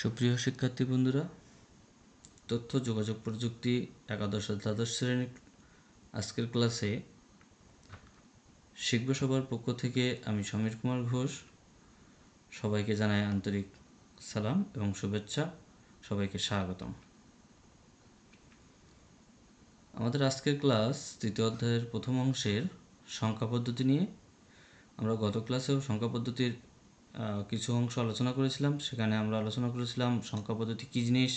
সুপ্রিয় শিক্ষার্থী বন্ধুরা, তথ্য, যোগাযোগ প্রযুক্তি, একাদশ দ্বাদশ শ্রেণির আজকের ক্লাসে শিখব সবার পক্ষ থেকে আমি সমীর কুমার ঘোষ। সবাইকে জানাই আন্তরিক সালাম এবং শুভেচ্ছা। সবাইকে স্বাগতম। আমাদের আজকের ক্লাস তৃতীয় অধ্যায়ের প্রথম অংশের সংখ্যা পদ্ধতি নিয়ে আমরা গত ক্লাসেও সংখ্যা পদ্ধতির কিছু অংশ আলোচনা করেছিলাম। সেখানে আমরা আলোচনা করেছিলাম সংখ্যা পদ্ধতি কী জিনিস,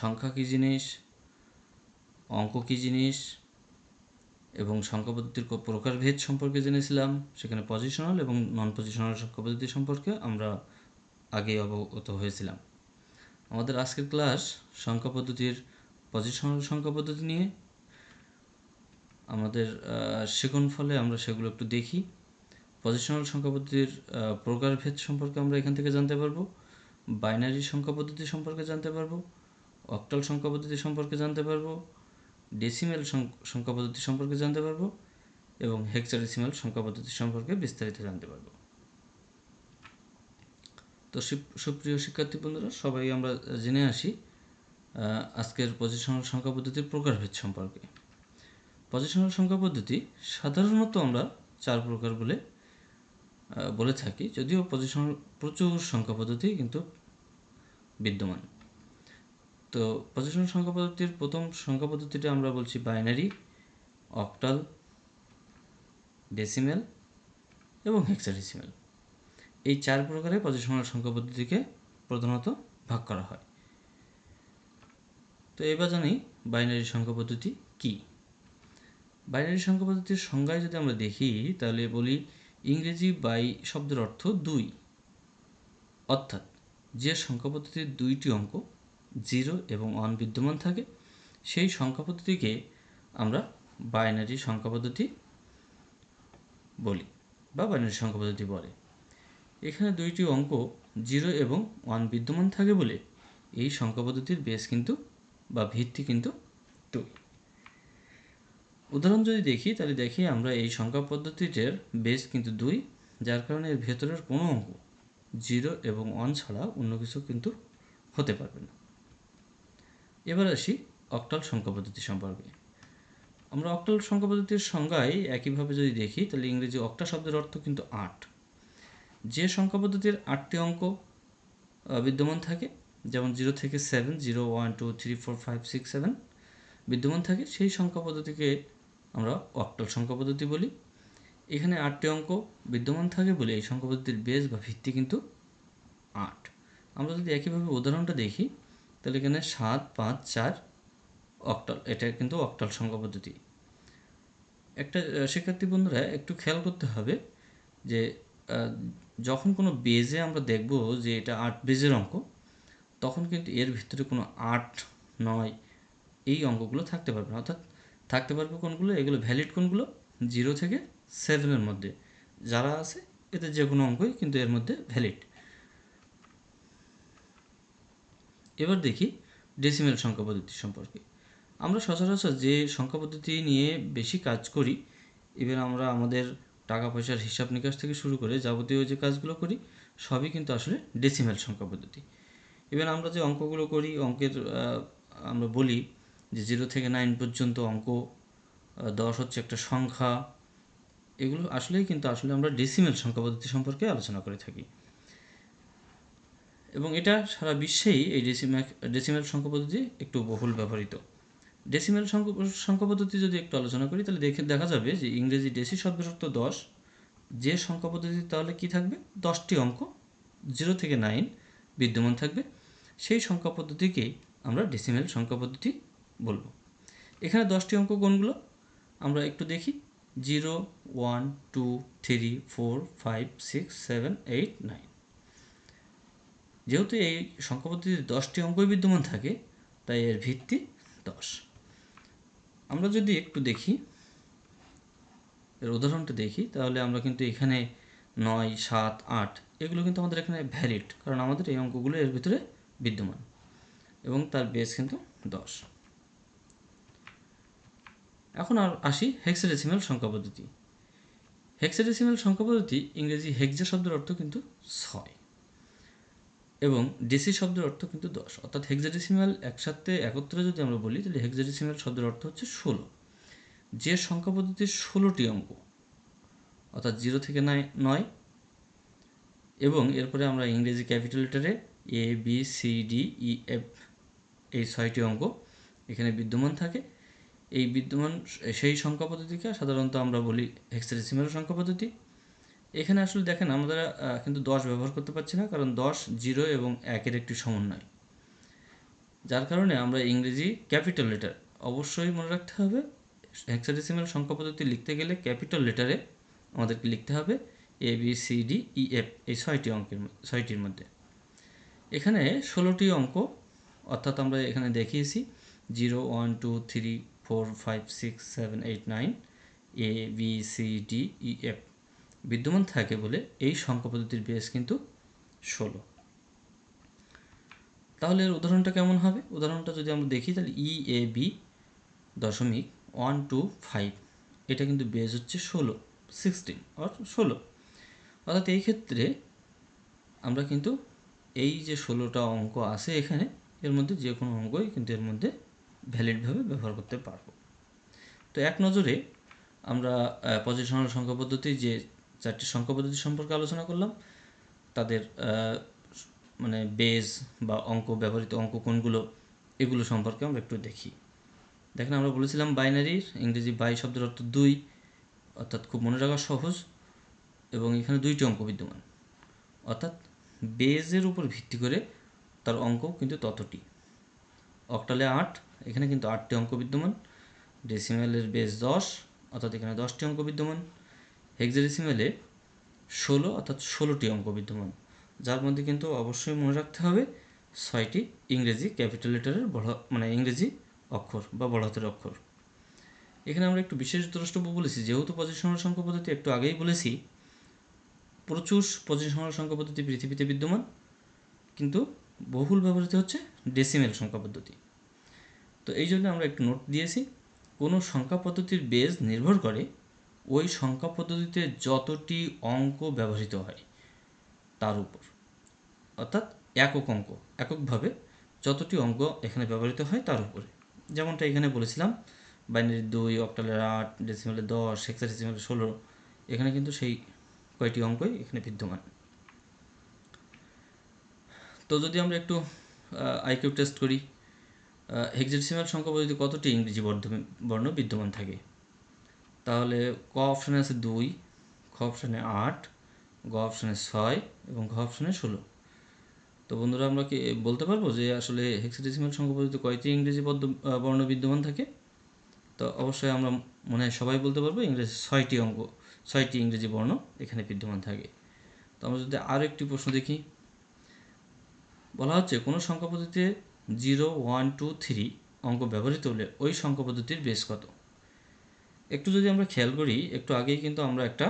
সংখ্যা কী জিনিস, অঙ্ক কী জিনিস, এবং সংখ্যা পদ্ধতির প্রকারভেদ সম্পর্কে জেনেছিলাম। সেখানে পজিশনাল এবং নন পজিশনাল সংখ্যা পদ্ধতি সম্পর্কে আমরা আগে অবগত হয়েছিলাম। আমাদের আজকের ক্লাস সংখ্যা পদ্ধতির পজিশনাল সংখ্যা পদ্ধতি নিয়ে। আমাদের শেখন ফলে আমরা সেগুলো একটু দেখি। পজিশনাল সংখ্যা পদ্ধতির প্রকারভেদ সম্পর্কে আমরা এখান থেকে জানতে পারব। বাইনারি সংখ্যা পদ্ধতি সম্পর্কে জানতে পারব। অক্টাল সংখ্যা পদ্ধতি সম্পর্কে জানতে পারব। ডেসিমেল সংখ্যা পদ্ধতি সম্পর্কে জানতে পারব। এবং হেক্সাডেসিমাল সংখ্যা পদ্ধতি সম্পর্কে বিস্তারিত জানতে পারব। তো সুপ্রিয় শিক্ষার্থী বন্ধুরা, সবাই আমরা জেনে আসি আজকের পজিশনাল সংখ্যা পদ্ধতির প্রকারভেদ সম্পর্কে। পজিশনাল সংখ্যা পদ্ধতি সাধারণত আমরা চার প্রকার বলে বলে থাকি, যদিও প্রচুর সংখ্যা পদ্ধতি কিন্তু বিদ্যমান। তো পজিশনাল সংখ্যা পদ্ধতির প্রথম সংখ্যা পদ্ধতিটা আমরা বলছি বাইনারি অক্টাল ডেসিমেল এবং হেক্সাডেসিমেল এই চার প্রকারে পজিশনাল সংখ্যা পদ্ধতিকে প্রধানত ভাগ করা হয়। তো এবার জানি বাইনারি সংখ্যা পদ্ধতি কী? বাইনারি সংখ্যা পদ্ধতির সংজ্ঞায় যদি আমরা দেখি, তাহলে বলি ইংরেজি বাই শব্দের অর্থ দুই। অর্থাৎ যে সংখ্যা পদ্ধতির দুইটি অঙ্ক জিরো এবং ওয়ান বিদ্যমান থাকে, সেই সংখ্যা পদ্ধতিকে আমরা বাইনারি সংখ্যা পদ্ধতি বলি বা বাইনারি সংখ্যা পদ্ধতি বলে। এখানে দুইটি অঙ্ক জিরো এবং ওয়ান বিদ্যমান থাকে বলে এই সংখ্যা পদ্ধতির বেস কিন্তু বা ভিত্তি কিন্তু দুই। উদাহরণ যদি দেখি, তাহলে দেখি আমরা এই সংখ্যা পদ্ধতিটির বেস কিন্তু দুই, যার কারণে এর ভেতরের কোনো অঙ্ক জিরো এবং ওয়ান ছাড়া অন্য কিছু কিন্তু হতে পারবে না। এবার আসি অক্টাল সংখ্যা পদ্ধতি সম্পর্কে। আমরা অক্টাল সংখ্যা পদ্ধতির সংজ্ঞায় একইভাবে যদি দেখি, তাহলে ইংরেজি অক্টা শব্দের অর্থ কিন্তু আট। যে সংখ্যা পদ্ধতির আটটি অঙ্ক বিদ্যমান থাকে, যেমন জিরো থেকে seven zero one two three four five six seven বিদ্যমান থাকে, সেই সংখ্যা পদ্ধতিকে আমরা অক্টাল সংখ্যা পদ্ধতি বলি। এখানে আটটি অঙ্ক বিদ্যমান থাকে বলে এই সংখ্যা পদ্ধতির বেস বা ভিত্তি কিন্তু আট। আমরা যদি একইভাবে উদাহরণটা দেখি, তাহলে এখানে সাত, পাঁচ, চার অক্টাল, এটা কিন্তু অক্টাল সংখ্যা পদ্ধতি। একটা শিক্ষার্থী বন্ধুরা, একটু খেয়াল করতে হবে যে যখন কোনো বেজে আমরা দেখব যে এটা আট বেজের অঙ্ক, তখন কিন্তু এর ভিতরে কোনো আট, নয় এই অঙ্কগুলো থাকতে পারবে না। অর্থাৎ থাকতে পারবে কোনগুলো? এগুলো ভ্যালিড কোনগুলো? জিরো থেকে সেভেনের মধ্যে। যারা আছে, এতে যে কোনো অঙ্কই কিন্তু এর মধ্যে ভ্যালিড এবার দেখি ডেসিমেল সংখ্যা পদ্ধতি সম্পর্কে। আমরা সচরাচর যে সংখ্যা পদ্ধতি নিয়ে বেশি কাজ করি এবার আমরা আমাদের টাকা পয়সার হিসাব নিকাশ থেকে শুরু করে যাবতীয় যে কাজগুলো করি, সবই কিন্তু আসলে ডেসিমেল সংখ্যা পদ্ধতি। এবার আমরা যে অঙ্কগুলো করি, অঙ্কের আমরা বলি যে জিরো থেকে নাইন পর্যন্ত অঙ্ক দশ হচ্ছে একটা সংখ্যা, এগুলো আসলেই কিন্তু আসলে আমরা ডেসিমেল সংখ্যা পদ্ধতি সম্পর্কে আলোচনা করে থাকি। এবং এটা সারা বিশ্বেই এই ডেসিমেল ডেসিমেল সংখ্যা পদ্ধতি একটু বহুল ব্যবহৃত। ডেসিমেল সংখ্যা পদ্ধতি যদি একটু আলোচনা করি, তাহলে দেখে, দেখা যাবে যে ইংরেজি ডেসি অর্থ দশ, যে সংখ্যা পদ্ধতি তাহলে কি থাকবে? দশটি অঙ্ক জিরো থেকে নাইন বিদ্যমান থাকবে। সেই সংখ্যা পদ্ধতিকেই আমরা ডেসিমেল সংখ্যা পদ্ধতি বলব। এখানে দশটি অঙ্ক কোনগুলো? আমরা একটু দেখি। Zero, one, two, three, four, five, six, seven, eight, nine. যেহেতু এই সংখ্যা পদ্ধতিতে দশটি অঙ্কই বিদ্যমান থাকে, তাই এর ভিত্তি দশ। আমরা যদি একটু দেখি, এর উদাহরণটা দেখি, তাহলে আমরা কিন্তু এখানে নয়, সাত, আট, এগুলো কিন্তু আমাদের এখানে ভ্যালিড কারণ আমাদের এই অঙ্কগুলো এর ভিতরে বিদ্যমান, এবং তার বেস কিন্তু দশ। এখন আর আসি হেক্সাডেসিমাল সংখ্যা পদ্ধতি। হেক্সাডেসিমাল সংখ্যা পদ্ধতি ইংরেজি হেক্সা শব্দের অর্থ কিন্তু ছয় এবং ডেসি শব্দের অর্থ কিন্তু দশ। অর্থাৎ হেক্সাডেসিমাল একসাথে একত্রে যদি আমরা বলি, তাহলে হেক্সাডেসিমাল শব্দের অর্থ হচ্ছে ষোলো। যে সংখ্যা পদ্ধতির ষোলোটি অঙ্ক, অর্থাৎ জিরো থেকে নয় নয়, এবং এরপরে আমরা ইংরেজি capital লেটারে A B C D E F এই ছয়টি অঙ্ক এখানে বিদ্যমান থাকে। এই বিদ্যমান সেই সংখ্যা পদ্ধতিকে সাধারণত আমরা বলি হেক্সাডেসিমাল সংখ্যা পদ্ধতি। এখানে আসলে দেখেন আমরা কিন্তু দশ ব্যবহার করতে পারছি না, কারণ দশ, জিরো এবং একের একটি সমন্বয়। যার কারণে আমরা ইংরেজি ক্যাপিটাল লেটার অবশ্যই মনে রাখতে হবে। হেক্সাডেসিমাল সংখ্যা পদ্ধতি লিখতে গেলে ক্যাপিটাল লেটারে আমাদেরকে লিখতে হবে A B C D E F এই ছয়টি অঙ্কের ছয়টির মধ্যে। এখানে ষোলোটি অঙ্ক, অর্থাৎ আমরা এখানে দেখিয়েছি, zero, one, two, three four five six seven eight nine A B C D E F বিদ্যমান থাকে বলে এই সংখ্যা পদ্ধতির বেস কিন্তু ষোলো। তাহলে এর উদাহরণটা কেমন হবে? উদাহরণটা যদি আমরা দেখি, তাহলে ই এ বি দশমিক ওয়ান টু ফাইভ এটা কিন্তু বেস হচ্ছে ষোলো সিক্সটিন অর ষোলো। অর্থাৎ এই ক্ষেত্রে আমরা কিন্তু এই যে ষোলোটা অঙ্ক আছে এখানে, এর মধ্যে যে কোনো অঙ্কই কিন্তু এর মধ্যে ভ্যালিডভাবে ব্যবহার করতে পারব। তো এক নজরে আমরা পজিশনাল সংখ্যা পদ্ধতি যে চারটি সংখ্যা পদ্ধতি সম্পর্কে আলোচনা করলাম, তাদের মানে বেজ বা অঙ্ক, ব্যবহৃত অঙ্ক কোনগুলো, এগুলো সম্পর্কে আমরা একটু দেখি। দেখেন আমরা বলেছিলাম বাইনারির, ইংরেজি বাই শব্দের অর্থ দুই, অর্থাৎ খুব মনে রাখা সহজ, এবং এখানে দুইটি অঙ্ক বিদ্যমান। অর্থাৎ বেজের উপর ভিত্তি করে তার অঙ্ক কিন্তু ততটি। অক্টালে আট এখানে কিন্তু আটটি অঙ্ক বিদ্যমান ডেসিমেলের বেস দশ, অর্থাৎ এখানে দশটি অঙ্ক বিদ্যমান হেক্সাডেসিমেলে ষোলো, অর্থাৎ ষোলোটি অঙ্ক বিদ্যমান, যার মধ্যে কিন্তু অবশ্যই মনে রাখতে হবে ছয়টি ইংরেজি ক্যাপিটাল লেটারের বড় মানে ইংরেজি অক্ষর বা বড় হাতের অক্ষর। এখানে আমরা একটু বিশেষ দ্রষ্টব্য বলেছি, যেহেতু পজিশনাল সংখ্যা পদ্ধতি একটু আগেই বলেছি, প্রচুর পজিশনাল সংখ্যা পদ্ধতি পৃথিবীতে বিদ্যমান, কিন্তু বহুল ব্যবহৃত হচ্ছে ডেসিমেল সংখ্যা পদ্ধতি। তো এই জন্য আমরা একটু নোট দিয়েছি, কোনো সংখ্যা পদ্ধতির বেজ নির্ভর করে ওই সংখ্যা পদ্ধতিতে যতটি অঙ্ক ব্যবহৃত হয় তার উপর। অর্থাৎ একক অঙ্ক, এককভাবে যতটি অঙ্ক এখানে ব্যবহৃত হয় তার উপরে। যেমনটা এখানে বলেছিলাম বাইনারি দুই অক্টালের আট ডেসিমেলের দশ হেক্সাডেসিমেলের ষোলো, এখানে কিন্তু সেই কয়টি অঙ্কই এখানে বিদ্যমান। তো যদি আমরা একটু আইকিউ টেস্ট করি হেক্সাডেসিমাল সংখ্যা পদ্ধতি কতটি? ইংরেজি বর্ণ বিদ্যমান থাকে। তাহলে ক অপশানে আছে দুই, খ অপশানে আট, গ অপশানে ছয় এবং ঘ অপশানে ষোলো। তো বন্ধুরা, আমরা কি বলতে পারব যে আসলে হেক্সাডেসিমাল সংখ্যা পদ্ধতি কয়টি ইংরেজি বর্ণ বিদ্যমান থাকে? তো অবশ্যই আমরা মনে হয় সবাই বলতে পারব ইংরেজি ছয়টি অঙ্ক ছয়টি ইংরেজি বর্ণ এখানে বিদ্যমান থাকে। তো আমরা যদি আরও একটি প্রশ্ন দেখি। বলা হচ্ছে, কোনো সংখ্যা পদ্ধতিতে জিরো ওয়ান টু থ্রি অঙ্ক ব্যবহৃত হলে ওই সংখ্যা পদ্ধতির বেশ কত? একটু যদি আমরা খেয়াল করি, একটু আগেই কিন্তু আমরা একটা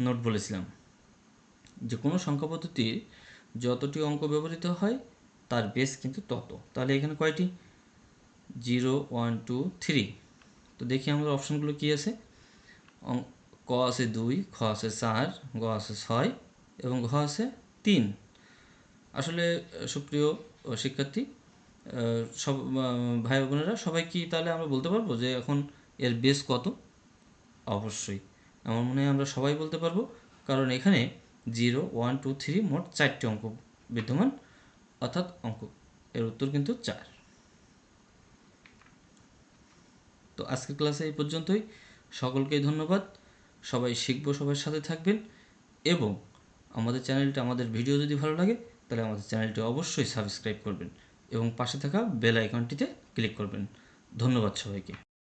নোট বলেছিলাম যে কোনো সংখ্যা পদ্ধতির যতটি অঙ্ক ব্যবহৃত হয়, তার বেস কিন্তু তত। তাহলে এখানে কয়টি? Zero one two three. তো দেখি আমরা অপশনগুলো কী আছে। ক আছে দুই, খ আছে চার, গ আছে ছয় এবং ঘ আছে তিন। আসলে, সুপ্রিয় শিক্ষার্থী সব ভাই বোনেরা, সবাই কি তাহলে আমরা বলতে পারব যে এখন এর বেস কত? অবশ্যই। আমার মনে হয় আমরা সবাই বলতে পারব, কারণ এখানে জিরো ওয়ান টু থ্রি মোট চারটি অঙ্ক বিদ্যমান, অর্থাৎ অঙ্ক। এর উত্তর কিন্তু চার। তো আজকের ক্লাসে এই পর্যন্তই। সকলকেই ধন্যবাদ। সবাই শিখব, সবার সাথে থাকবেন। এবং আমাদের চ্যানেলটা আমাদের ভিডিও যদি ভালো লাগে, তাহলে আমাদের চ্যানেলটি অবশ্যই সাবস্ক্রাইব করবেন। এবং পাশে থাকা বেল আইকনটিতে ক্লিক করবেন। ধন্যবাদ সবাইকে।